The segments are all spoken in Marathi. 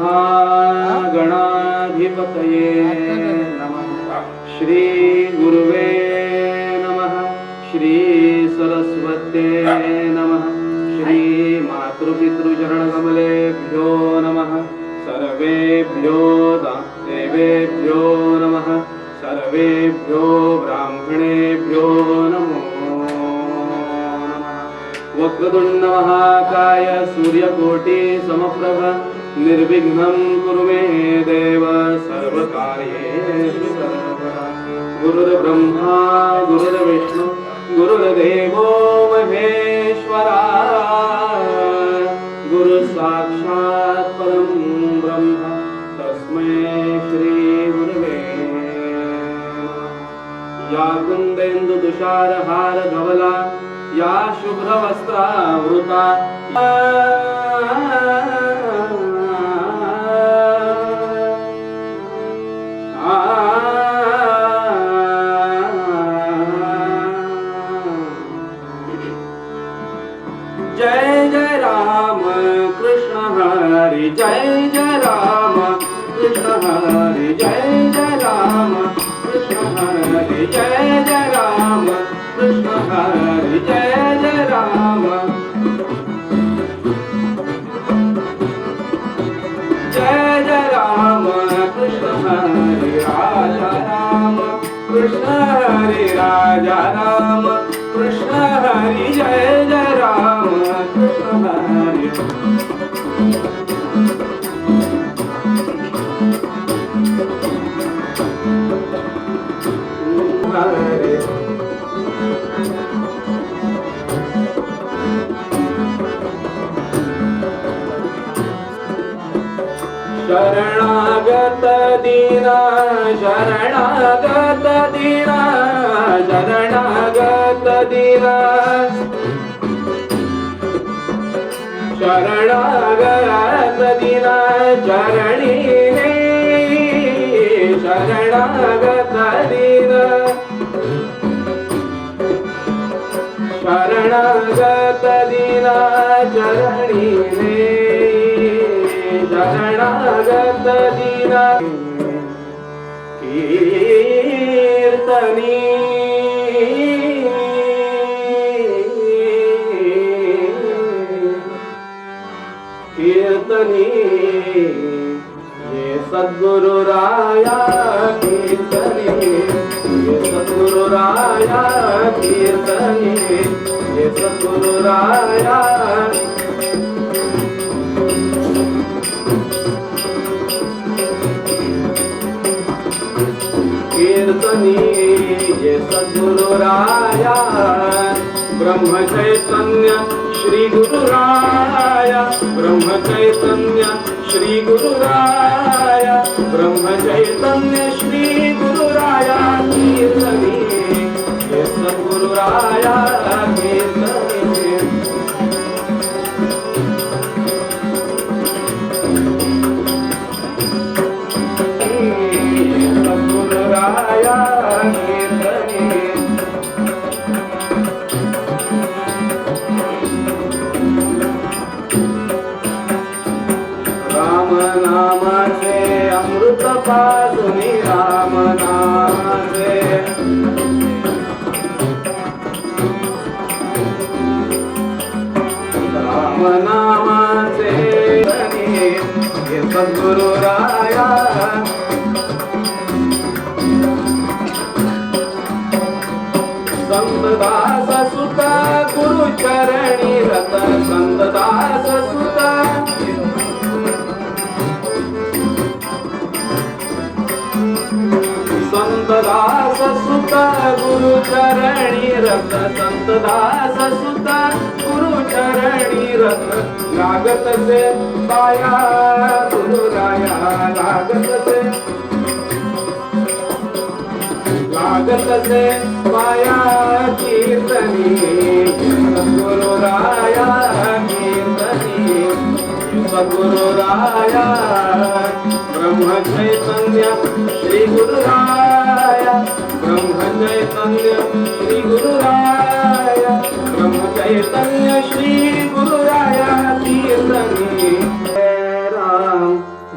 महागणाधिपतये श्रीगुरुवे नमः श्रीसरस्वते नमः श्रीमातृपितृचरणकमलेभ्यो नमः सर्वेभ्यो देवेभ्यो नमः सर्वेभ्यो ब्राह्मणेभ्यो नमो वक्रतुण्डमहाकाय सूर्यकोटिसमप्रभ सूर्यकोटि समप्रभ निर्विघ्नं कुरु मे देव सर्वकार्येषु सर्वदा। गुरुर्ब्रह्मा गुरुर्विष्णु गुरुर्देवो महेश्वरा। गुरु साक्षात् परं ब्रह्म तस्मै श्री गुरवे या कुंदेंदु तुषार हार धवला या शुभ्र జయ జయ రామ. शरणागत दीना शरणागत दीना शरणागत दीना. शरणागत दीना चरणी शरणागत दीना. शरणागत दीना चरणी दीना कीर्तनी कीर्तनी ये सद्गुरु राया कीर्तनी ये सद्गुरु राया कीर्तनी ये सद्गुरु राया सद्गुरुराया ब्रह्मचैतन्य श्रीगुरुराय ब्रह्मचैतन्य श्रीगुरुराय ब्रह्मचैतन्य श्रीगुरुराया कीर्तने सद्गुरुराया कीर्तने संतदास सुता गुरु चरणी रत संतदास सुता संतदास सुता गुरु चरणी रत संतदास सुता गुरु चरणी रत। लागत से पाया। गुरु राया लागत से लागत से पाया कीर्तनी. सद्गुरु राया कीर्तनी. सद्गुरु राया ब्रह्म चैतन्य श्री गुरु राया ब्रह्म चैतन्य श्री गुरु राया ब्रह्म चैतन्य श्री गुरु राया कीर्तनी राम.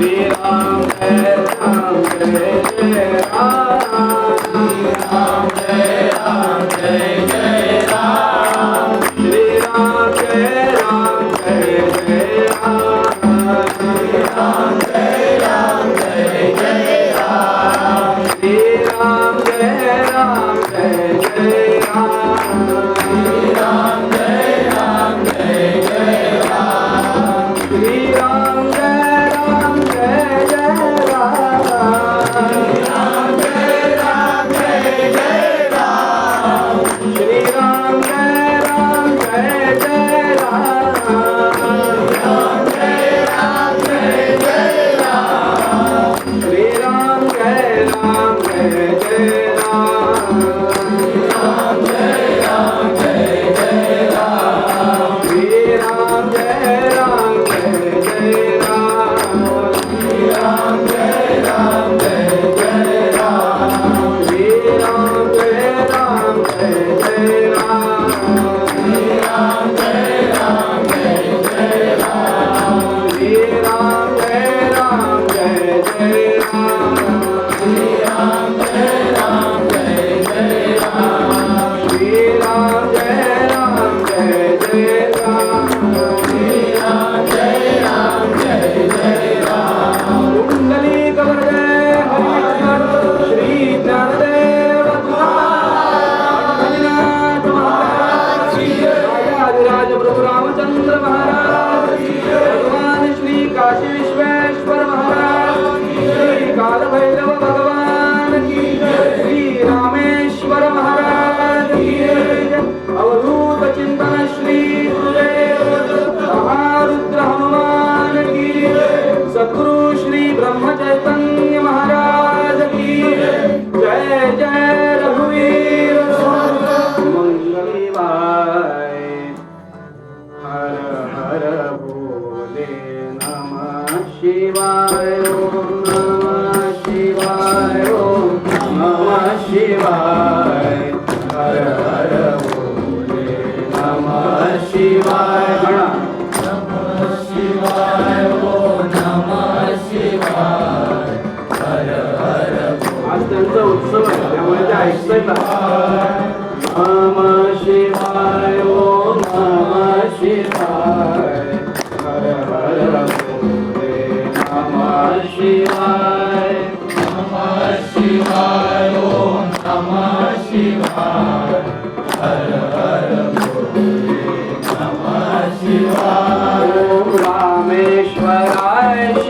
Oliveira.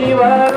Shiva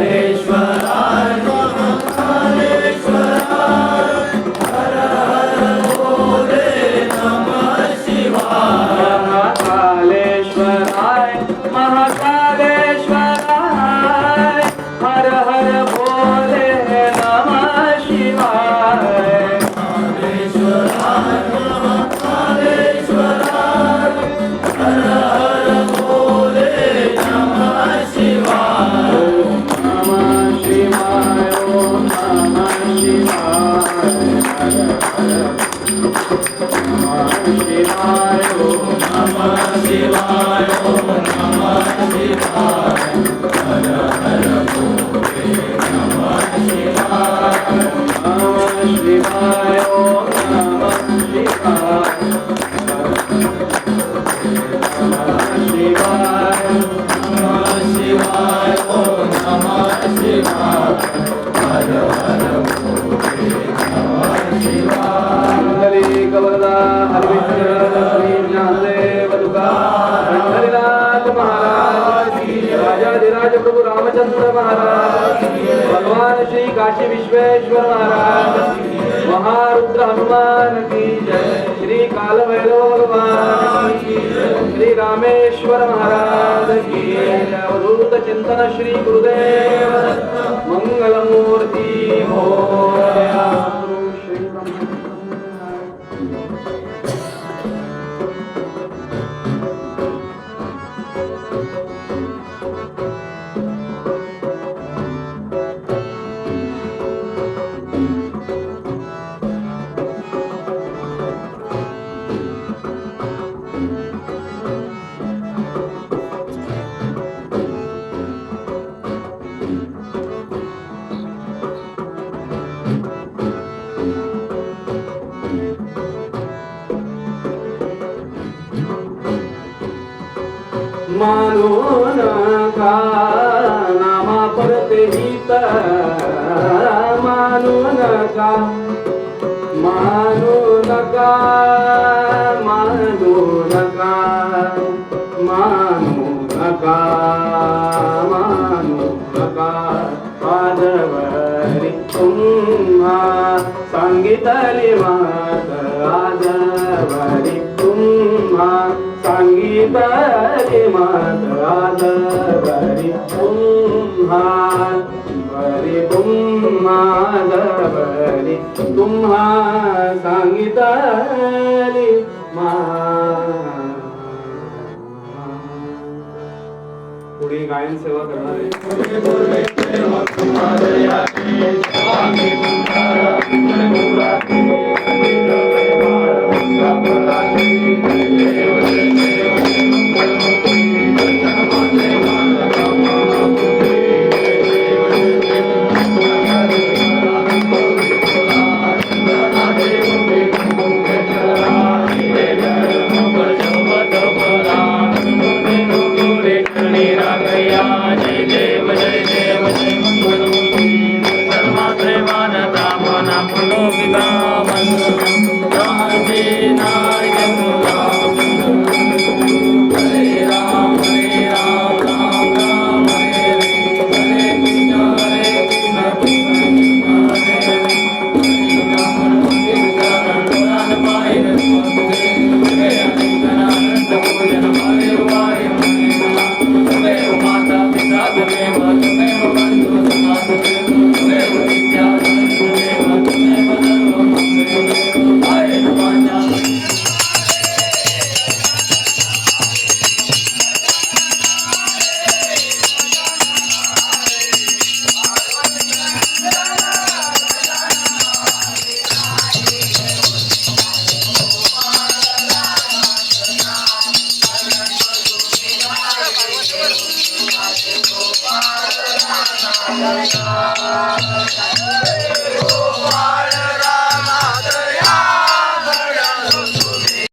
Amen. भगवान की जय श्री कालभैरव भगवान की श्री रामेश्वर महाराज की जय अवधूत चिंतन श्री गुरुदेव मंगलम मानो नका नामा परत हित मानो नका मानो नका मानो नका मानो नका मानो नका पादवरी तुम्हा सांगितली मात आदवरी तुम्हा बरे मात बरि तुम्हार बरे तुम्हार तुम्हा सांगितली मा पुढे गायन सेवा करणारे